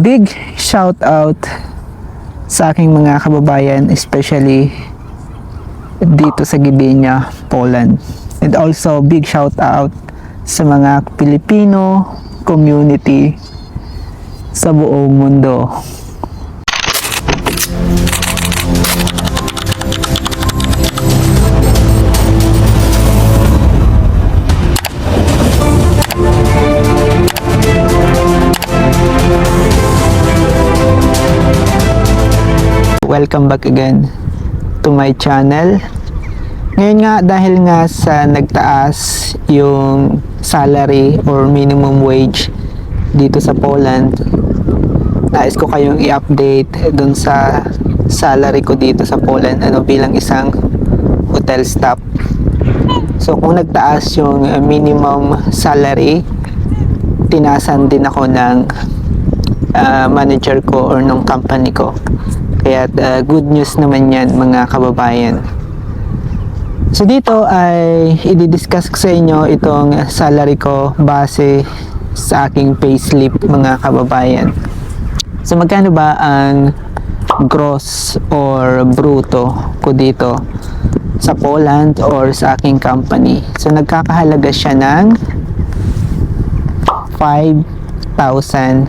big shout out sa aking mga kababayan, especially dito sa Gdynia, Poland. And also big shout out sa mga Pilipino community sa buong mundo. Welcome back again to my channel. Ngayon nga dahil nga sa nagtaas yung salary or minimum wage dito sa Poland, nais ko kayong i-update dun sa salary ko dito sa Poland ano bilang isang hotel staff. So kung nagtaas yung minimum salary, tinasan din ako ng uh, manager ko or ng company ko. Kaya uh, good news naman yan mga kababayan. So dito ay i-discuss ko sa inyo itong salary ko base sa aking payslip mga kababayan. So magkano ba ang gross or bruto ko dito sa Poland or sa aking company? So nagkakahalaga siya ng 5,500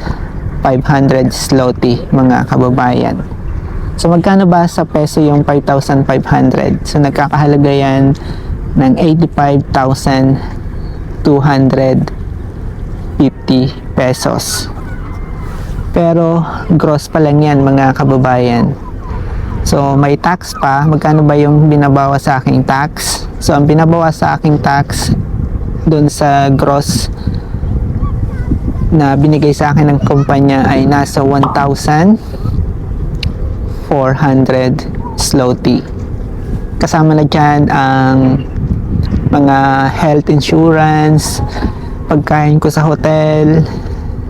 zloty mga kababayan. So magkano ba sa peso yung 5,500? So nagkakahalaga yan ng 85,250 pesos. Pero gross pa lang yan mga kababayan. So may tax pa. Magkano ba yung binabawa sa aking tax? So ang binabawa sa aking tax doon sa gross na binigay sa akin ng kumpanya ay nasa 1,400 zloty. Kasama na dyan ang mga health insurance, pagkain ko sa hotel,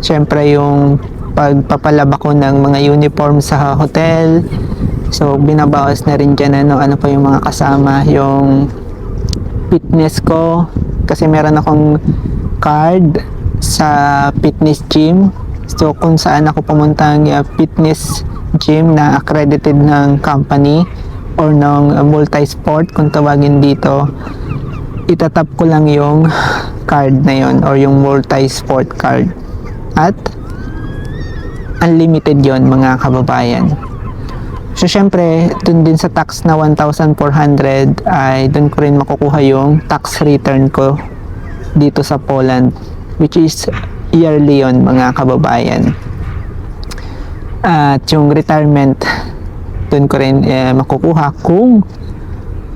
syempre yung pagpapalaba ko ng mga uniform sa hotel. So, binabawas na rin dyan ano, ano pa yung mga kasama, yung fitness ko, kasi meron akong card sa fitness gym. So, kung saan ako pumuntang uh, fitness gym na accredited ng company or ng multi-sport kung tawagin dito, itatap ko lang yung card na yon or yung multi-sport card. At unlimited yon mga kababayan. So, syempre, dun din sa tax na 1,400 ay dun ko rin makukuha yung tax return ko dito sa Poland which is yearly yon mga kababayan. At yung retirement, dun ko rin eh, makukuha kung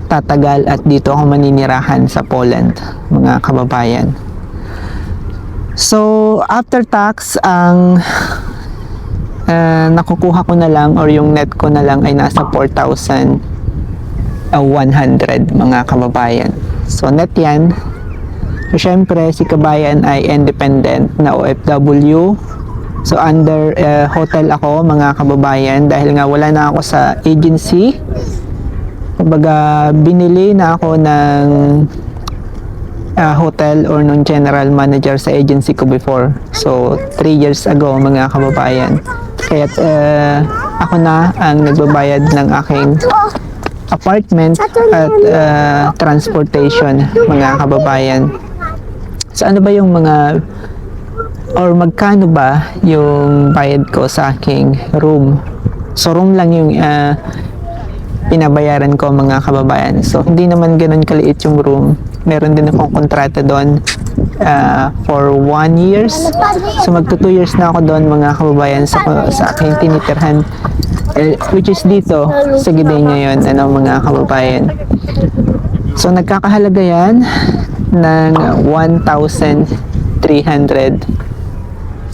tatagal at dito ako maninirahan sa Poland, mga kababayan. So, after tax, ang uh, nakukuha ko na lang or yung net ko na lang ay nasa 4,100 mga kababayan. So, net yan. So, syempre, si kabayan ay independent na OFW. So, under uh, hotel ako, mga kababayan, dahil nga wala na ako sa agency. Kumbaga, binili na ako ng uh, hotel or nung general manager sa agency ko before. So, 3 years ago, mga kababayan. Kaya uh, ako na ang nagbabayad ng aking apartment at uh, transportation, mga kababayan. So, ano ba yung mga or magkano ba yung bayad ko sa aking room? So, room lang yung uh, pinabayaran ko mga kababayan. So, hindi naman ganun kaliit yung room. Meron din akong kontrata doon uh, for one years. So, magto two years na ako doon mga kababayan sa, sa aking tinitirhan. Eh, which is dito, sa Gdynia yun, ano, mga kababayan. So, nagkakahalaga yan ng 1,300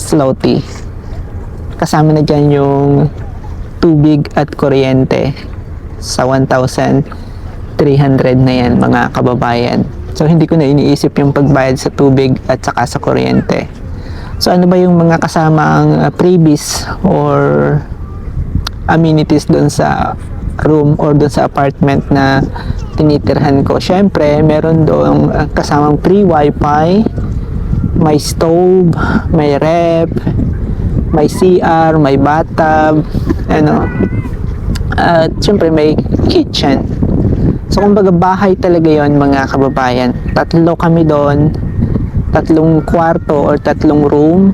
zloty. Kasama na dyan yung tubig at kuryente sa 1,300 na yan mga kababayan. So hindi ko na iniisip yung pagbayad sa tubig at saka sa kuryente. So ano ba yung mga kasama ang uh, freebies or amenities doon sa room or doon sa apartment na tinitirhan ko? Syempre, meron doon uh, kasamang free wifi, may stove, may rep, may CR, may bathtub, ano, at syempre may kitchen. So kumbaga bahay talaga yon mga kababayan. Tatlo kami doon, tatlong kwarto or tatlong room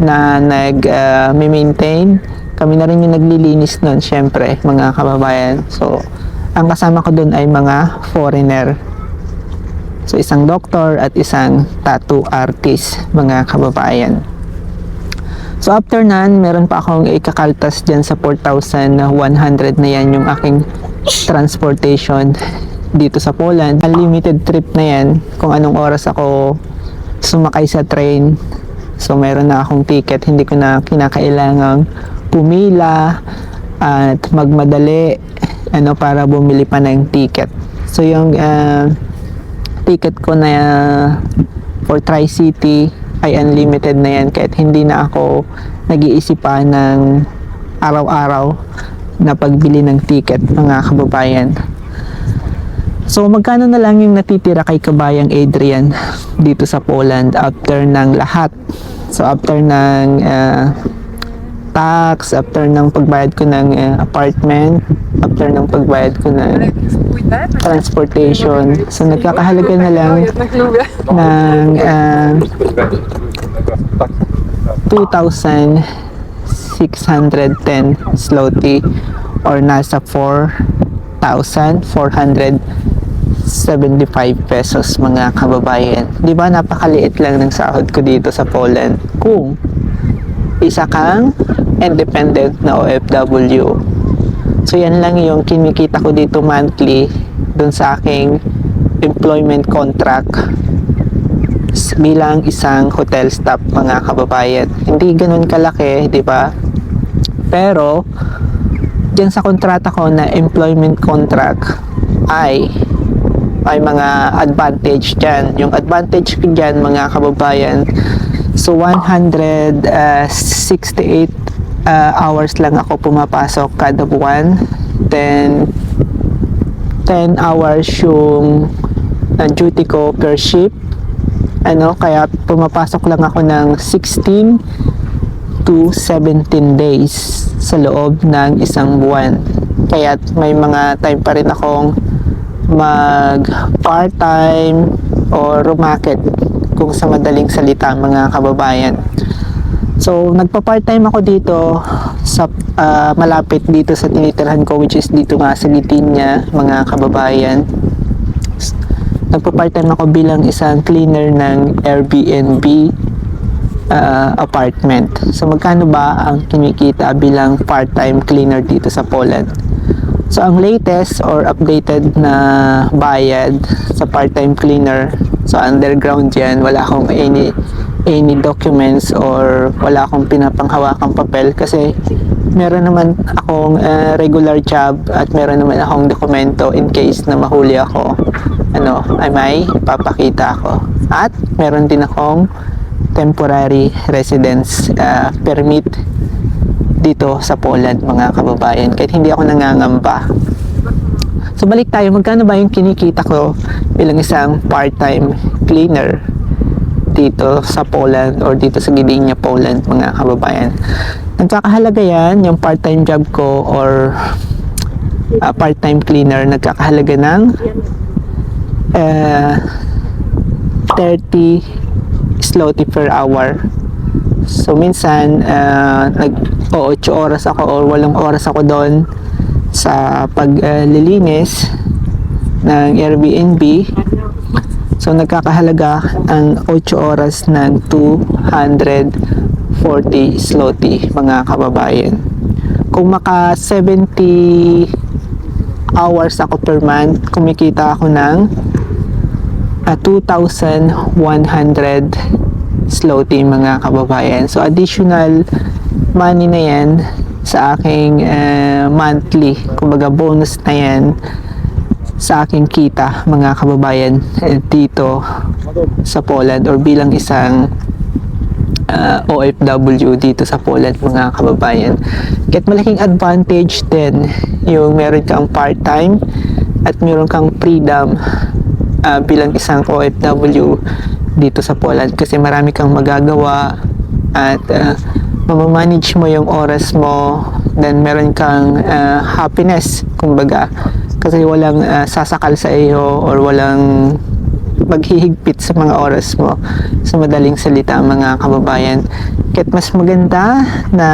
na nag-maintain. kami na rin yung naglilinis noon, syempre, mga kababayan. So, ang kasama ko doon ay mga foreigner. So, isang doktor at isang tattoo artist, mga kababayan. So, after nan, meron pa akong ikakaltas dyan sa 4,100 na yan yung aking transportation dito sa Poland. Unlimited trip na yan kung anong oras ako sumakay sa train. So, meron na akong ticket. Hindi ko na kinakailangang pumila at magmadali ano para bumili pa ng ticket. So, yung ah, ticket ko na for Tri-City ay unlimited na yan kahit hindi na ako nag-iisip pa ng araw-araw na pagbili ng ticket mga kababayan. So magkano na lang yung natitira kay kabayang Adrian dito sa Poland after ng lahat. So after ng uh, tax, after ng pagbayad ko ng uh, apartment, after ng pagbayad ko ng transportation. So nagkakahalaga na lang ng uh, 2,610 zloty or nasa 4,475 pesos mga kababayan. Di ba napakaliit lang ng sahod ko dito sa Poland kung isa kang independent na OFW. So yan lang yung kinikita ko dito monthly dun sa aking employment contract bilang isang hotel staff mga kababayan. Hindi ganun kalaki, di ba? Pero diyan sa kontrata ko na employment contract ay may mga advantage dyan. Yung advantage ko dyan mga kababayan so 168 uh, hours lang ako pumapasok kada buwan. Then 10 hours yung uh, duty ko per shift. Ano, kaya pumapasok lang ako ng 16 to 17 days sa loob ng isang buwan. Kaya may mga time pa rin akong mag part-time or market kung sa madaling salita mga kababayan. So, nagpa-part-time ako dito sa ah, malapit dito sa tinitirhan ko which is dito nga sa Litinya, mga kababayan. Nagpa-part-time ako bilang isang cleaner ng Airbnb ah, apartment. So, magkano ba ang kinikita bilang part-time cleaner dito sa Poland? So, ang latest or updated na bayad sa part-time cleaner, so underground yan, wala akong any any documents or wala akong pinapanghawakang papel kasi meron naman akong uh, regular job at meron naman akong dokumento in case na mahuli ako. Ano ay may papakita ako. At meron din akong temporary residence uh, permit dito sa Poland mga kababayan. Kahit hindi ako nangangamba. So balik tayo. Magkano ba yung kinikita ko bilang isang part-time cleaner dito sa Poland or dito sa Gdynia, Poland mga kababayan. Nagkakahalaga yan, yung part-time job ko or uh, part-time cleaner, nagkakahalaga ng uh, 30 zloty per hour. So minsan, uh, nag o 8 oras ako or 8 oras ako doon sa paglilinis ng Airbnb So nagkakahalaga ang 8 oras ng 240 zloty mga kababayan. Kung maka 70 hours ako per month, kumikita ako ng ah, 2,100 zloty mga kababayan. So additional money na yan sa aking ah, monthly, kumbaga bonus na yan sa aking kita mga kababayan eh, dito sa Poland or bilang isang uh, OFW dito sa Poland mga kababayan. Kahit malaking advantage din yung meron kang part-time at meron kang freedom uh, bilang isang OFW dito sa Poland kasi marami kang magagawa at uh, mamamanage mo yung oras mo, then meron kang uh, happiness, kumbaga. Kasi walang uh, sasakal sa iyo or walang maghihigpit sa mga oras mo sa madaling salita mga kababayan. Kahit mas maganda na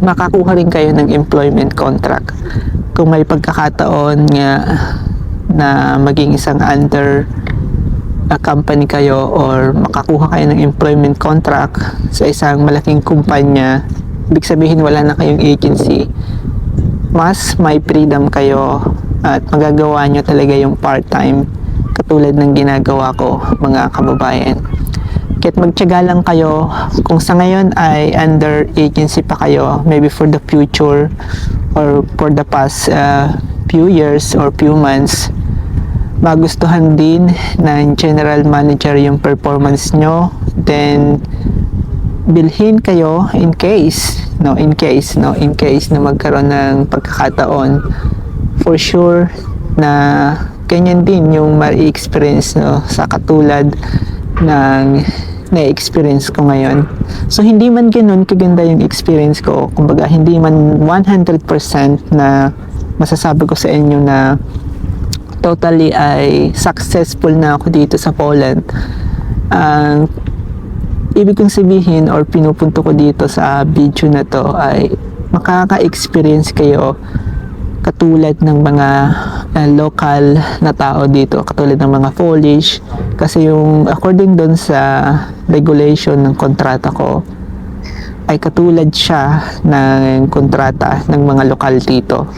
makakuha rin kayo ng employment contract. Kung may pagkakataon nga na maging isang under a company kayo or makakuha kayo ng employment contract sa isang malaking kumpanya, ibig sabihin wala na kayong agency, mas may freedom kayo at magagawa nyo talaga yung part-time katulad ng ginagawa ko mga kababayan. Kahit magtyaga lang kayo, kung sa ngayon ay under agency pa kayo, maybe for the future or for the past uh, few years or few months, magustuhan din ng general manager yung performance nyo, then bilhin kayo in case, no, in case, no, in case na magkaroon ng pagkakataon, for sure na ganyan din yung ma-experience no, sa katulad ng na-experience ko ngayon. So, hindi man ganun kaganda yung experience ko. Kumbaga, hindi man 100% na masasabi ko sa inyo na totally ay successful na ako dito sa Poland. Ang ibig kong sabihin or pinupunto ko dito sa video na to ay makaka-experience kayo katulad ng mga uh, local na tao dito, katulad ng mga Polish. Kasi yung according doon sa regulation ng kontrata ko, ay katulad siya ng kontrata ng mga lokal dito.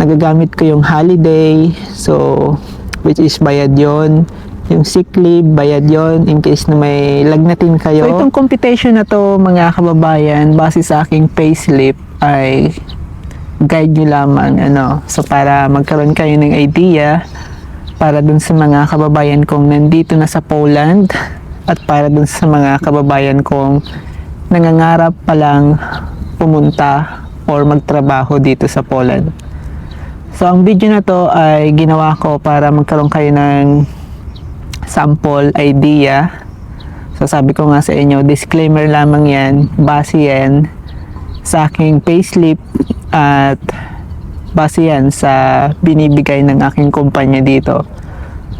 Nagagamit ko yung holiday, so which is bayad yon yung sick leave, bayad yon in case na may lagnatin kayo. So itong computation na to mga kababayan, base sa aking payslip ay guide nyo lamang ano so para magkaroon kayo ng idea para dun sa mga kababayan kong nandito na sa Poland at para dun sa mga kababayan kong nangangarap pa lang pumunta or magtrabaho dito sa Poland. So ang video na to ay ginawa ko para magkaroon kayo ng sample idea. So sabi ko nga sa inyo, disclaimer lamang yan, base yan sa aking payslip at base yan sa binibigay ng aking kumpanya dito.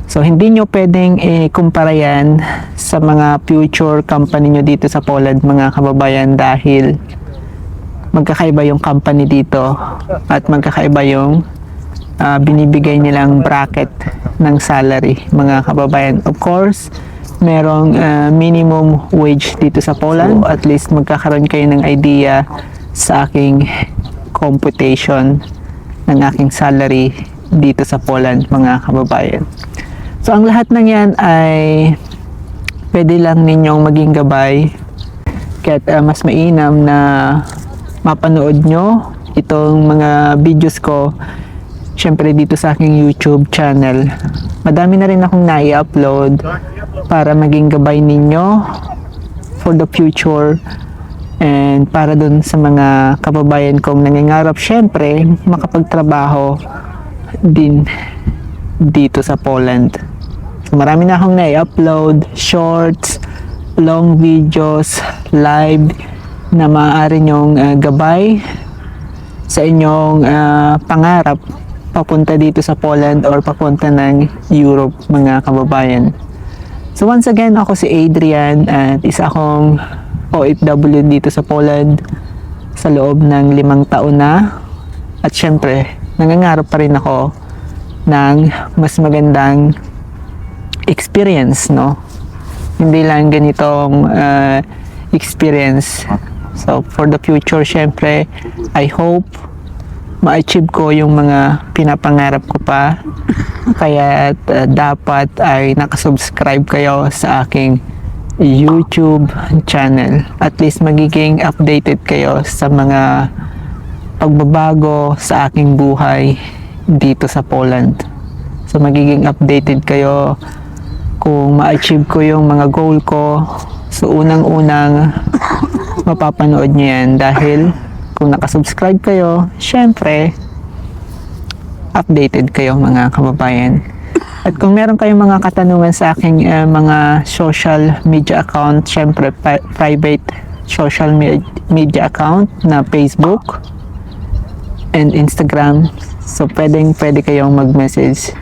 So, hindi nyo pwedeng i-kumpara yan sa mga future company nyo dito sa Poland, mga kababayan, dahil magkakaiba yung company dito at magkakaiba yung uh, binibigay nilang bracket ng salary, mga kababayan. Of course, merong uh, minimum wage dito sa Poland. So, at least magkakaroon kayo ng idea sa aking computation ng aking salary dito sa Poland mga kababayan. So ang lahat ng yan ay pwede lang ninyong maging gabay kahit uh, mas mainam na mapanood nyo itong mga videos ko syempre dito sa aking YouTube channel. Madami na rin akong nai-upload para maging gabay ninyo for the future And para dun sa mga kababayan kong nangingarap, syempre, makapagtrabaho din dito sa Poland. So, marami na akong na-upload, shorts, long videos, live, na maaari nyong uh, gabay sa inyong uh, pangarap papunta dito sa Poland or papunta ng Europe, mga kababayan. So once again, ako si Adrian at isa akong OFW dito sa Poland sa loob ng limang taon na. At syempre, nangangarap pa rin ako ng mas magandang experience, no? Hindi lang ganitong uh, experience. So, for the future, syempre, I hope ma-achieve ko yung mga pinapangarap ko pa. Kaya uh, dapat ay nakasubscribe kayo sa aking YouTube channel. At least magiging updated kayo sa mga pagbabago sa aking buhay dito sa Poland. So magiging updated kayo kung ma-achieve ko yung mga goal ko. So unang-unang mapapanood nyo yan dahil kung nakasubscribe kayo, syempre updated kayo mga kababayan. At kung meron kayong mga katanungan sa aking uh, mga social media account, syempre private social me- media account na Facebook and Instagram. So, pwedeng pwede kayong mag-message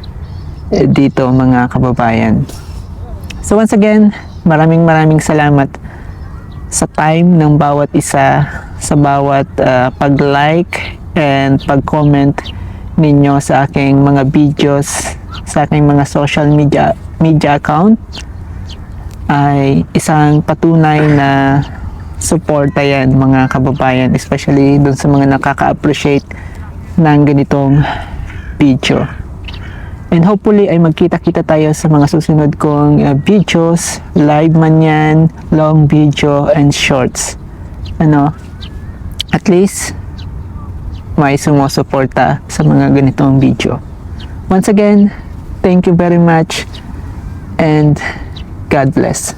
eh, dito mga kababayan. So, once again, maraming maraming salamat sa time ng bawat isa, sa bawat ah, pag-like and pag-comment ninyo sa aking mga videos, sa aking mga social media media account ay isang patunay na suporta yan mga kababayan, especially dun sa mga nakaka-appreciate ng ganitong video. And hopefully ay magkita-kita tayo sa mga susunod kong uh, videos, live man yan, long video, and shorts. Ano, at least, may sumusuporta sa mga ganitong video. Once again, thank you very much and God bless.